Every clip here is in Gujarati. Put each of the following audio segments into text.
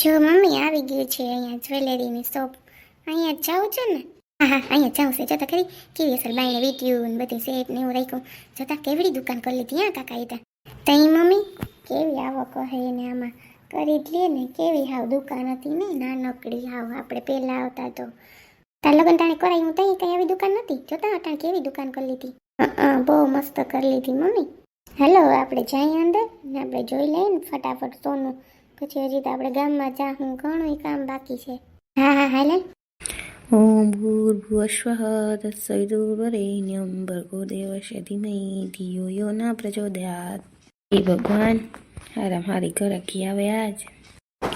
જો મમ્મી આવી ગયું છે અહીંયા જ્વેલરીની શોપ, અહીંયા જાઉં છું ને? હા હા, અહીંયા જાઉં છે. જોતા ખરી, કેવી અસર બાઈને વીટ્યું ને બધી સેટ ને એવું રાખ્યું. જોતા કેવડી દુકાન કરી લીધી હા, કાકા એ તઈ મમ્મી, કેવી આવક કહે ને આમાં? કરી જ લે ને, કેવી હાવ દુકાન હતી ને, નાનકડી હાવ, આપણે પહેલાં આવતા તો. તાર લગન તાણે કરાય, હું તઈ કઈ આવી દુકાન નથી જોતા અટાણે કેવી દુકાન કરી લીધી બહુ મસ્ત કરી લીધી મમ્મી. હેલો, આપણે જઈએ અંદર ને આપણે જોઈ લઈએ ને ફટાફટ સોનું પછી હજી તો આપણે ગામમાં જાહું ઘણું કામ બાકી છે. હા હા હાલ. ઓમ ભૂર્ભુવસ્વ તત્સવિદુર્વરેણ્યમ ભર્ગો દેવસ્ય ધીમહી ધિયો યો ના પ્રચોદયાત. એ ભગવાન હારા મારી ઘરકી આવ્યા જ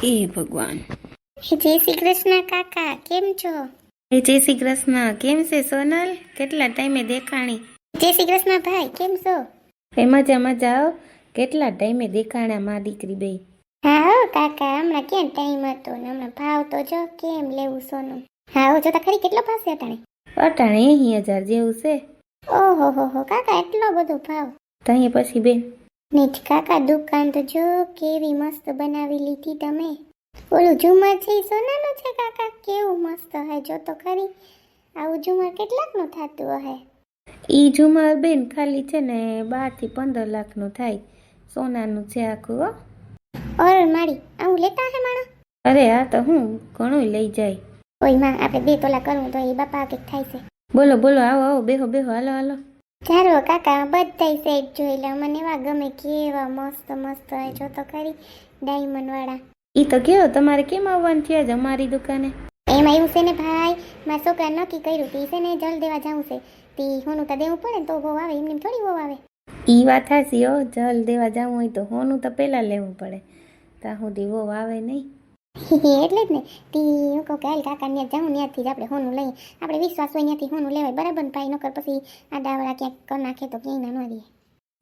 એ ભગવાન. જય શ્રી કૃષ્ણ કાકા કેમ છો? એ જય શ્રી કૃષ્ણ કેમ છે સોનલ? કેટલા ટાઈમે દેખાણી? જય શ્રી કૃષ્ણ ભાઈ કેમ છો? એ મજા મજા આવો કેટલા ટાઈમે દેખાણા મા દીકરી બે હા કાકા હમણાં કેમ ટાઈમ હતો ને? હમણાં ભાવ તો જો કેમ લેવું સોનું? હા હો જોતા ખરી કેટલો પાસે અટાણે? અટાણે અહીં હજાર જેવું છે. ઓહો હો હો કાકા એટલો બધો ભાવ? તો અહીંયા પછી બેન. ને કાકા દુકાન તો જો કેવી મસ્ત બનાવી લીધી તમે. ઓલું ઝુમર છે સોનાનું છે કાકા? કેવું મસ્ત હે જો તો ખરી. આવું ઝુમર કેટલાકનું થતું હે? ઈ ઝુમર બેન ખાલી છે ને બારથી પંદર લાખનું થાય. સોનાનું છે આખું હો. ઓર માડી આવું લેતા હે માણસ અરે આ તો હું ઘણું લઈ જાય. ઓયમાં આપણે બે તોલા કરવું તો એ બાપા કંઈક થાય છે. બોલો બોલો આવો આવો બેહો બેહો હાલો હાલો. ચારો કાકા બધાય સેટ જોઈ લે મને એવા ગમે કેવા મસ્ત મસ્ત હોય જો તો ખરી ડાયમંડ વાળા. ઈ તો કેવો તમારે કેમ આવવાનું થયા છે અમારી દુકાને? એમાં એવું છે ને ભાઈ મારા છોકરા નક્કી કર્યું તી છે ને જલ દેવા જવું છે. તી હોનું તો દેવું પડે ને તો બહુ આવે એમને થોડી બહુ આવે. ઈ વાત હો જલ દેવા જવું હોય તો હોનું તો પહેલાં લેવું પડે. ત્યાં સુધી દીવો આવે નહીં. એટલે જ ને. તી હું કહું કે હાલ કાકા ત્યાં જાઉં ત્યાંથી જ આપણે હોનું લઈએ. આપણે વિશ્વાસ હોય ત્યાંથી હોનું લેવાય બરાબર ને ભાઈ? નકર પછી આ દાવડા ક્યાંક કરી નાખે તો ક્યાંય ના ન દે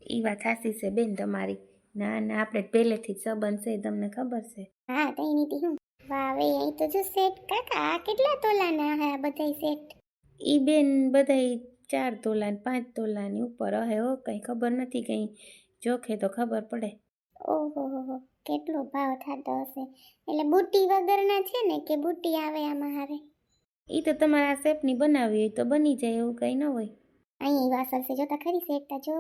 એ વાત હાસી છે બેન તમારી. ના ના આપણે પહેલેથી જ સંબંધ છે તમને ખબર છે. હા તઈ નીતિ હું. વાવે અહીં તો જો સેટ. કાકા આ કેટલા તોલાના હે આ બધાય સેટ? એ બેન બધાય ચાર તોલા ને પાંચ તોલાની ઉપર હે હો કંઈ ખબર નથી કંઈ જોખે તો ખબર પડે. ઓહો હો હો. કેટલો ભાવ થતો હશે? એટલે બુટ્ટી વગરના છે ને કે બુટ્ટી આવે આમાં હારે? એ તો તમારા શેપની બનાવી હોય તો બની જાય એવું કંઈ ન હોય. અહીં વાસલ છે જોતા ખરી સેટતા જો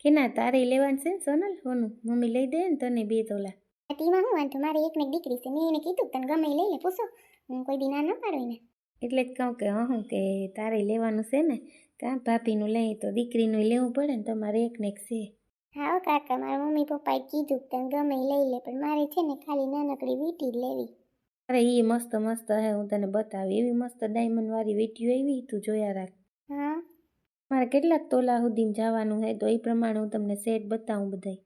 કે ના તારે લેવાનું છે ને સોનલ? હોનું મમ્મી લઈ દે ને તને બે તોલા. તીમાં હું વાંધો મારી એકને એક દીકરી છે મેં એને કીધું તને ગમે લઈ લે પૂછો. હું કોઈ દી ના ન પાડું એને. એટલે જ કહું કે હું કે તારે લેવાનું છે ને? કાં ભાભીનું લઈ તો દીકરીનું લેવું પડે ને તમારે એક ને એક છે. હા કાકા મારા મમ્મી પપ્પાએ કીધું કે તને ગમે લઈ લે પણ મારે છે ને ખાલી નાનકડી વીંટી જ લેવી. અરે એ મસ્ત મસ્ત હે હું તને બતાવી. એવી મસ્ત ડાયમંડ વાળી વીટીઓ એવી તું જોયા રાખ. હા? મારે કેટલાક તોલા સુધીમાં જવાનું હે તો એ પ્રમાણે હું તમને સેટ બતાવું બધાય.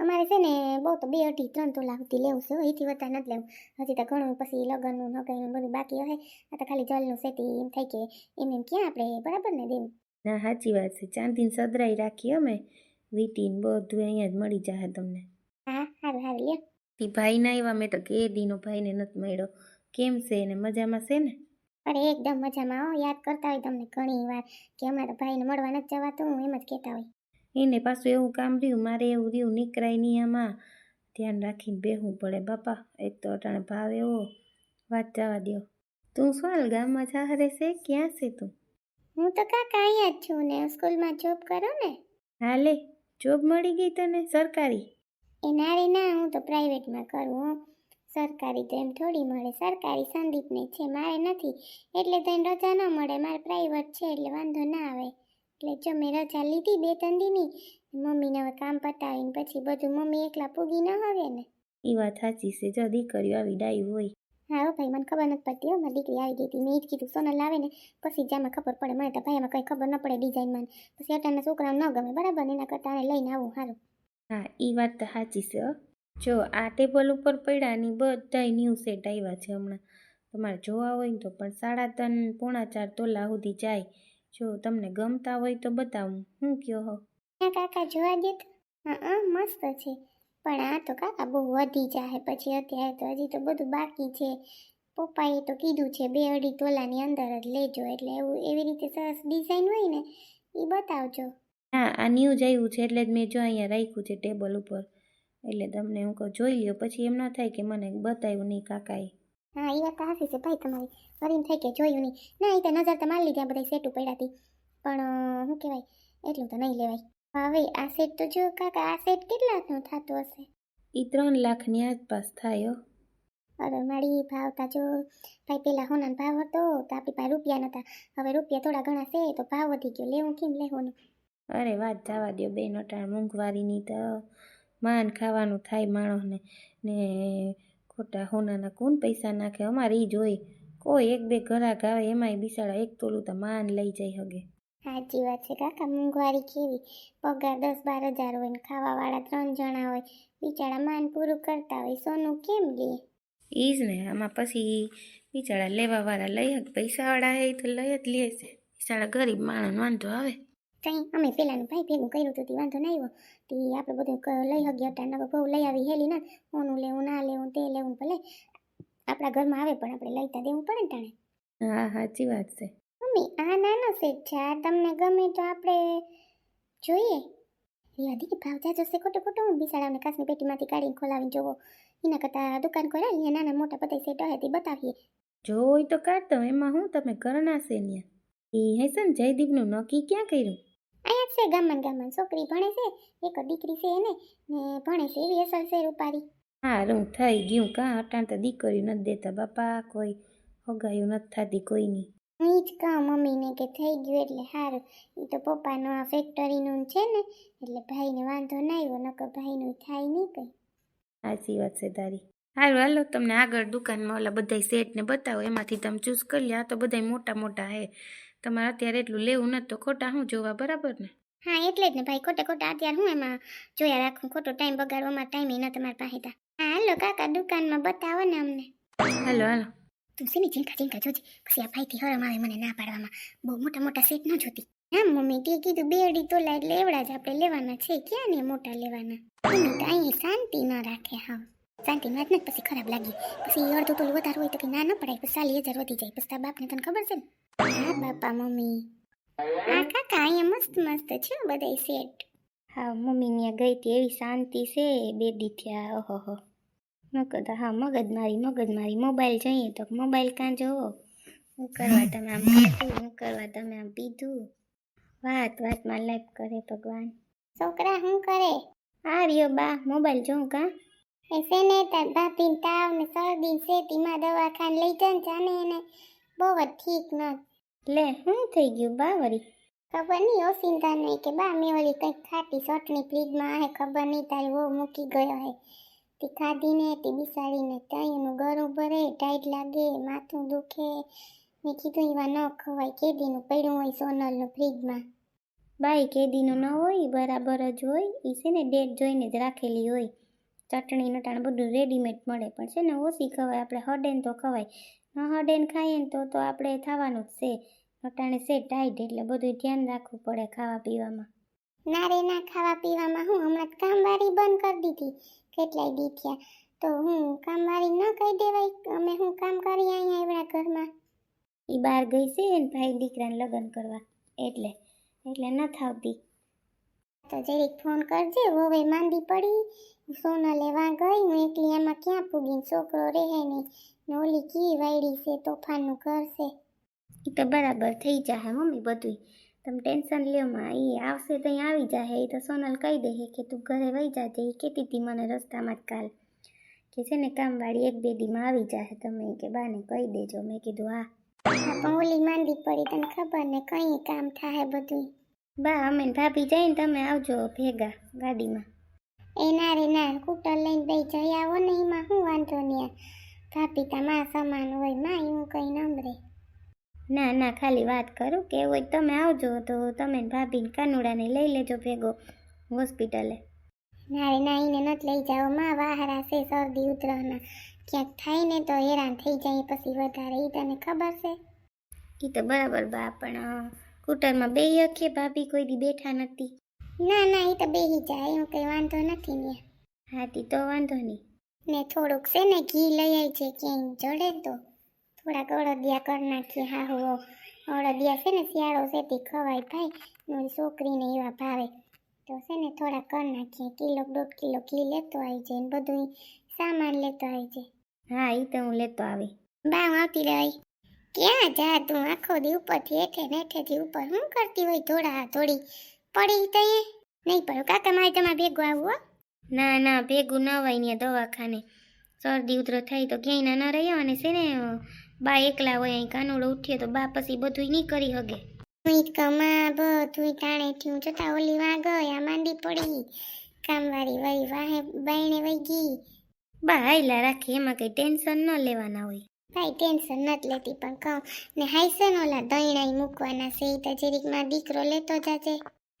અમારે છે ને બહુ તો બે અઢી ત્રણ તોલા સુધી લેવું છે એથી વધારે નથી લેવું. હજી તો ઘણું પછી લગ્નનું નગાઈનું બધું બાકી હોય આ તો ખાલી જલનું સેટ એમ થાય કે એમ એમ ક્યાં આપણે બરાબર ને દેવું ના સાચી વાત છે. ચાંદીને સદરાઈ રાખી અમે વીટી ને બધું અહીંયા જ મળી જશે તમને. હા સારું સારું લ્યો. એ ભાઈ ના આવ્યા મેં તો કે દીનો ભાઈને નથી મળ્યો. કેમ છે ને મજામાં છે ને? અરે એકદમ મજામાં હો. યાદ કરતા હોય તમને ઘણી વાર કે અમારા ભાઈને મળવા નથી જવાતું એમ જ કહેતા હોય. એને પાછું એવું કામ રહ્યું મારે એવું રહ્યું નીકળાય નહીં આમાં. ધ્યાન રાખીને બેહવું પડે બાપા. એક તો અટાણે ભાવ એવો. વાત જવા દ્યો. તું શું ગામમાં ચાહરે છે? ક્યાં છે તું? હું તો કાકા અહીંયા જ છું ને સ્કૂલમાં જોબ કરું ને. હાલે જોબ મળી ગઈ તને સરકારી? એ ના રે ના હું તો પ્રાઇવેટમાં કરું સરકારી તો એમ થોડી મળે. સરકારી સંદીપને છે મારે નથી. એટલે તો એને રજા ન મળે. મારે પ્રાઇવેટ છે એટલે વાંધો ના આવે. એટલે જો મેં રજા લીધી બે ત્રણ દીની મમ્મીને હવે કામ પતાવીને પછી બધું મમ્મી એકલા પૂગી ન હવે ને. એ વાત સાચી છે. જો દીકરીઓ આવી ડાઈ હોય. હા ભાઈ મને ખબર નથી પડતી હો મારી દીકરી આવી ગઈ હતી. મેં જ કીધું સોનલ આવે ને પછી જ આમાં ખબર પડે. મને તો ભાઈ એમાં કંઈ ખબર ન પડે ડિઝાઇનમાં પછી અટાના છોકરાને ન ગમે બરાબર? એના કરતાં લઈને આવું સારું હા એ વાત તો સાચી છે જો આ ટેબલ ઉપર પડ્યા ની બધાય ન્યૂ સેટ આવ્યા છે હમણાં. તમારે જોવા હોય ને તો પણ સાડા ત્રણ પોણા ચાર તોલા સુધી જાય. જો તમને ગમતા હોય તો બતાવું. હું કયો હો? કાકા જોવા દે હા મસ્ત છે. પણ આ તો કાકા બહુ વધી જાય. પછી અત્યારે તો હજી તો બધું બાકી છે. પપ્પાએ તો કીધું છે બે અઢી તોલાની અંદર જ લેજો. એટલે એવું એવી રીતે સરસ ડિઝાઇન હોય ને એ બતાવજો. હા આ ન્યૂ જ આવ્યું છે એટલે જ મેં જો અહીંયા રાખ્યું છે ટેબલ ઉપર. એટલે તમને હું કહું જોઈ લ્યો. પછી એમ ન થાય કે મને બતાવ્યું નહીં કાકાએ. હા એ વાત હાફી છે ભાઈ તમારી. ફરીને થઈ કે જોયું નહીં. ના એ તો નજર તો મારી લીધી આ બધા સેટું પડ્યા હતી પણ શું કહેવાય એટલું તો નહીં લેવાય. હવે આ સેટ તો જો કાકા આ સેટ કેટલાનું થતો હશે? એ ત્રણ લાખની આસપાસ થાય હવે અરે મારી ભાવ તા જો ભાઈ પેલા હોના ભાવ હતો તો આપણી પાસે રૂપિયા નતા. હવે રૂપિયા થોડા ઘણા છે તો ભાવ વધી ગયો. લેવું કેમ લેવાનું? અરે વાત જવા દો બે નોટાણ મોંઘવારીની તો માન ખાવાનું થાય માણસને. ને ખોટા હોનાના કોણ પૈસા નાખે? અમારે એ જોઈ કોઈ એક બે ઘરા આવે એમાંય બિસાડા એક તોલું તો માન લઈ જાય હગે. સાચી વાત છે કાકા મોંઘવારી કેવી? પગાર દસ બાર હજાર હોય ને ખાવાવાળા ત્રણ જણા હોય બિચારા માન પૂરું કરતા હોય સોનું કેમ લે? ઈ જ ને આમાં પછી બિચારા લેવાવાળા લઈ જ પૈસાવાળા હે તો લઈ જ લે છે. બિચારા ગરીબ માણસ વાંધો આવે. કંઈ અમે પેલાનું ભાઈ ભેગું કર્યું હતું તે વાંધો નહીં આવ્યો. તે આપણે બધું લઈ હગ્યા હતા નકર બહુ લઈ આવી હેલી ના ઓનું લેવું ના લેવું તે લેવું ભલે. આપણા ઘરમાં આવે પણ આપણે લઈતા દેવું પડે ને ટાણે હા સાચી વાત છે. મમ્મી આ નાનો સેટ છે. આ તમને ગમે તો આપણે જોઈએ. યાદી કે ભાવ જાજો છે ખોટું ખોટું. હું બિસાડાને કાચની પેટીમાંથી કાઢીને ખોલાવીને જોવો. એના કરતાં દુકાન ખોલા અહીંયા નાના મોટા બધા સેટ હોય તે બતાવીએ. જોઈ તો કાઢતો એમાં હું તમે કરના છે ને એ હશે ને જયદીપનું નક્કી ક્યાં કર્યું? અહીંયા છે ગામમાં ગામમાં. છોકરી ભણે છે એક દીકરી છે એને ને ભણે છે એવી અસર છે રૂપારી. હારું થઈ ગયું. કાં અટાણ તો દીકરીઓ નથી દેતા બાપા કોઈ હોગાયું નથી થતી કોઈની. હું જ કહું મમ્મીને કે થઈ ગયું એટલે સારું એ તો પપ્પાનું આ ફેક્ટરીનું છે ને એટલે ભાઈને વાંધો ના આવ્યો નકર ભાઈનું થાય નહીં કંઈ. સાચી વાત છે તારી. સારું હાલો તમને આગળ દુકાનમાં ઓલા બધા સેટને બતાવો એમાંથી તમે ચૂઝ કરી લે આ તો બધા મોટા મોટા હે. તમારે અત્યારે એટલું લેવું નથી તો ખોટા શું જોવા બરાબર ને? હા એટલે જ ને ભાઈ ખોટે ખોટા અત્યારે હું એમાં જોયા રાખું ખોટો ટાઈમ બગાડવામાં ટાઈમ ન તમારા પાસે હા હાલો કાકા દુકાનમાં બતાવો ને અમને. હાલો હાલો. તું ચિંતા ચીંકા ચીંકા પછી આ ભાઈથી હરમ આવે, મને ના પાડવામાં. બહુ મોટા મોટા સેટ ન જોતી. હા, મમ્મી, તે કીધું બેડી તોલા એટલે એવડા જ આપણે લેવાના છે. ક્યાં ને મોટા લેવાના? તો અહીં શાંતિ ન રાખે, હા. શાંતિ વાત ને પછી ખરાબ લાગી. પછી અડધું તોલું વધારે હોય તો કે ના, ન પડાય. પછી સાલી હજાર વધી જાય. પછી તારા બાપને તને ખબર છે ને? હા, બાપા, મમ્મી. હા, કાકા, અહીંયા મસ્ત મસ્ત છે બધા સેટ. હા, મમ્મી ત્યાં ગઈ હતી એવી શાંતિ છે બે દી થયા ઓહો કદા હા મગજ મારી મગજ મારી. મોબાઈલ જોઈએ તો મોબાઈલ કાં જોવો? હું કરવા તમે આમ ખાધું હું કરવા તમે આમ પીધું? વાત વાતમાં લાઈફ કરે ભગવાન. છોકરા શું કરે? આ રહ્યો બા મોબાઈલ જોઉં કાં? એસે ને તાર ભાભી તાવ ને શરદી શેતીમાં દવાખાને લઈ જાય જાને એને બહુ જ ઠીક ન લે શું થઈ ગયું બા વળી. ખબર નહીં ઓસિંતા નહીં કે બા મેં વળી કંઈક ખાટી ચટણી ફ્રીજમાં હે ખબર નહીં તારી બહુ મૂકી ગયો હે. તે ખાધીને તે બિસાડીને તાઈનું ગળું ભરે ટાઈટ લાગે, માથું દુખે. મેં કીધું, એવા ન ખવાય, કેદીનું પડ્યું હોય સોનલનું ફ્રીજમાં. બાઈ, કેદીનું ન હોય બરાબર જ હોય. એ છે ને ડેટ જોઈને જ રાખેલી હોય. ચટણી, નટાણ બધું રેડીમેડ મળે. પણ છે ને ઓછી ખવાય, આપણે હડેન તો ખવાય. ન હડેન ખાઈએ ને તો તો આપણે થવાનું જ છે. નટાણે છે ટાઈટ એટલે બધું ધ્યાન રાખવું પડે ખાવા પીવામાં ના રે, ના ખાવા પીવામાં હું હમણાં કામવાળી બંધ કરી દીધી. કેટલાય દી થયા. તો હું કામવાળી ન કહી દેવાય? અમે હું કામ કરી અહીંયા એવડા ઘરમાં? એ બહાર ગઈ છે ને ભાઈ દીકરાને લગ્ન કરવા. એટલે એટલે ન થાવતી. તો જરીક ફોન કરજે હવે માંદી પડી. સોના લેવા ગઈ, હું એકલી એમાં ક્યાં પૂગી છોકરો રહે નહીં. ને ઓલી કી વાયડી છે, તોફાનનું ઘર છે. એ તો બરાબર થઈ જાય મમ્મી બધું તમે ટેન્શન લ્યો માં એ આવશે તો આવી જાહે એ તો સોનલ કહી દે કે તું ઘરે વહી જાજે એ કહેતી હતી મને રસ્તામાં જ કાલ કે છે ને કામવાળી એક બે દીમાં આવી જાહે તમે કે બાને કહી દેજો. મેં કીધું હા. પણ ઓલી માંદી પડી તને ખબર ને કઈ કામ થાય બધું બા અમે ભાભી જઈને તમે આવજો ભેગા ગાડીમાં. એ ના રે ના કૂટર લઈને બે જઈ આવો ને એમાં શું વાંધો નહીં ભાભી તમારા સમાન હોયમાં એવું કઈ નમરે ના ના ખાલી વાત કરું કે હોય તમે આવજો તો તમે ભાભીને કાનુડાને લઈ લેજો ભેગો હોસ્પિટલે. ના રે ના એને નથી લઈ જાઓ. માં વાહરા છે શરદી ઉતરાના. ક્યાંક થાય ને તો હેરાન થઈ જાય પછી વધારે એ તને ખબર છે? એ તો બરાબર બા પણ સ્કૂટરમાં બે અખે ભાભી કોઈ દી બેઠા નથી. ના ના એ તો બેહી જાય એવું કઈ વાંધો નથી ને. હા તો વાંધો નહીં ને થોડુંક છે ને ઘી લઈ આવી છે ક્યાંય જડે તો. થોડાક અડદિયા કરી નાખીએ હા હો. અડદિયા છે ને શિયાળો છે તે ખવાય થાય મારી છોકરીને એવા ભાવે. તો છે ને થોડા કરી નાખીએ. કિલો દોઢ કિલો ઘી લેતો આવી જાય ને બધું સામાન લેતો આવી જાય. હા એ તો હું લેતો આવી. બા હું આવતી રહી. ક્યાં જા તું? આખો દી ઉપરથી હેઠે ને હેઠેથી ઉપર. શું કરતી હોય થોડા થોડી પડી તઈએ નહીં પડો. કાકા મારે તમારે ભેગું આવવું હો. ના ના ભેગું ન હોય ને દવાખાને. શરદી ઉધરો થાય તો ક્યાંય ના ન રહ્યો અને છે ને બા એકલા હોય અહીં કાનુડો ઉઠીએ તો બા પછી બધું નહીં કરી હગે. હું કમા બધું ટાણે થયું જોતા ઓલી વાં આ માંડી પડી. કામવાળી વળી વાહે બાયણે વહી ગઈ. બા હાઈલા રાખી એમાં કઈ ટેન્શન ન લેવાના હોય. ભાઈ ટેન્શન નથી લેતી પણ કહું ને હાઈસન ઓલા દઈણાઈ મૂકવાના છે એ તો જરીકમાં દીકરો લેતો જાજે.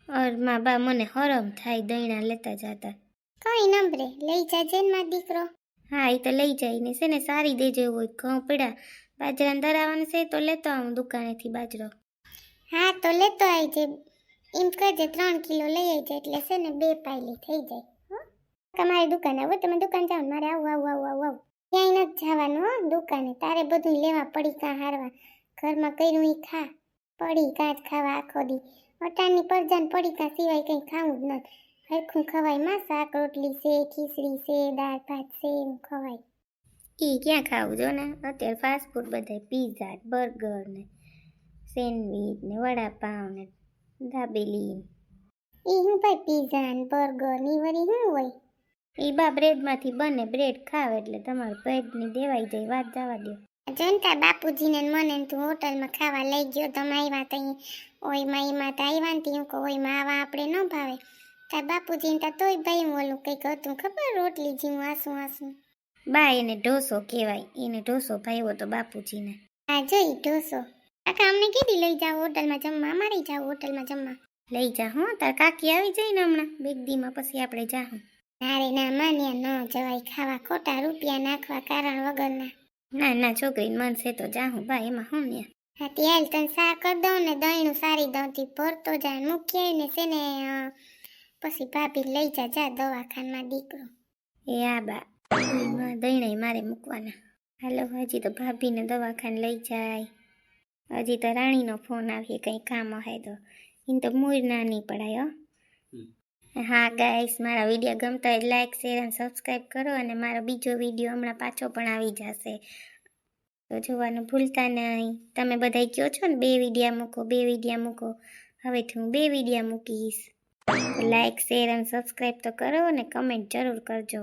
અરમાં બા મને હરમ થાય દહીણા લેતા જાતા. કઈ નંબરે? લઈ જાજે ને મારો દીકરો. હા એ તો લઈ જઈને છે ને સારી દેજો હોય ઘઉં પીડા. બાજરાને દરાવાનું છે તો લેતો આવું દુકાનેથી બાજરો. હા, તો લેતો આવજે. એમ કરજે ત્રણ કિલો લઈ આવજે એટલે છે ને બે પાયલી થઈ જાય. તમારી દુકાન આવો, તમે દુકાન જાઓ મારે આવું આવું આવું આવું આવું. ક્યાંય નથી જવાનું હો દુકાને. તારે બધું લેવા પડી કાં હારવા. ઘરમાં કર્યું એ ખા. પડી કાં જ ખાવા આખો દી. અટાણની પરજાન પડી કાં સિવાય કંઈ ખાવું જ નથી. હરખું ખવાયમાં શાક, રોટલી છે, ખીચડી છે, દાળ, ભાત છે, એમ ખવાય. એ ક્યાં ખાવું જો ને? અત્યારે ફાસ્ટ ફૂડ બધાય પીઝા બર્ગર ને સેન્ડવીચ ને વડાપાઉં ને દાબેલી એ હું ભાઈ પીઝા ને બર્ગરની વળી શું હોય? એ બા બ્રેડમાંથી બને બ્રેડ ખાવ એટલે તમારું પેટની દેવાઈ જાય, વાત જવા દો જનતા બાપુજીને મને તું હોટલમાં ખાવા લઈ ગયો, તમે આવ્યા તઈ, ઓયમાં એમાં તો આવ્યા ને કહું, ઓયમાં આવા આપણે ન ભાવે. તાર બાપુજીને તો તોય ભાઈ ઓલું કંઈક હતું ખબર? રોટલી જેવું આસું આસું. બા એને ઢોસો કહેવાય. એને ઢોસો ભાઈઓ તો બાપુજીને. આ જોઈ ઢોસો. કાકા અમને કીધી લઈ જાઓ હોટલમાં જમવા? અમારે જાઓ હોટલમાં જમવા. લઈ જા હો. તાર કાકી આવી જાય ને હમણાં? બેગ દીમાં પછી આપણે જાહું. નારે ના માન્યા ન જવાય. ખાવા ખોટા રૂપિયા નાખવા કારણ વગરના. ના ના છોકરી મન છે તો જાહું. બા એમાં હું ને? હા ત્યાં તને સા કરી દઉં ને દહીંનું સારી દઉં થી ભરતો જાય મૂકી ને છે ને પછી ભાભી લઈ જા જા દવાખાનામાં દીકરો. એ આ બા દહીણે મારે મૂકવાના. હાલો હજી તો ભાભીને દવાખાને લઈ જાય. હજી તો રાણીનો ફોન આવીએ કંઈ કામ હોય તો. એને તો મૂળ ના નહીં પડાય હો. હા ગાઈસ મારા વીડિયો ગમતા હોય લાઈક શેર અને સબસ્ક્રાઈબ કરો અને મારો બીજો વીડિયો હમણાં પાછો પણ આવી જશે. તો જોવાનું ભૂલતા નહીં. તમે બધા કહો છો ને બે વિડીયા મૂકો બે વિડીયા મૂકો. હવેથી હું બે વિડીયા મૂકીશ. લાઈક શેર અને સબસ્ક્રાઈબ તો કરો અને કમેન્ટ જરૂર કરજો.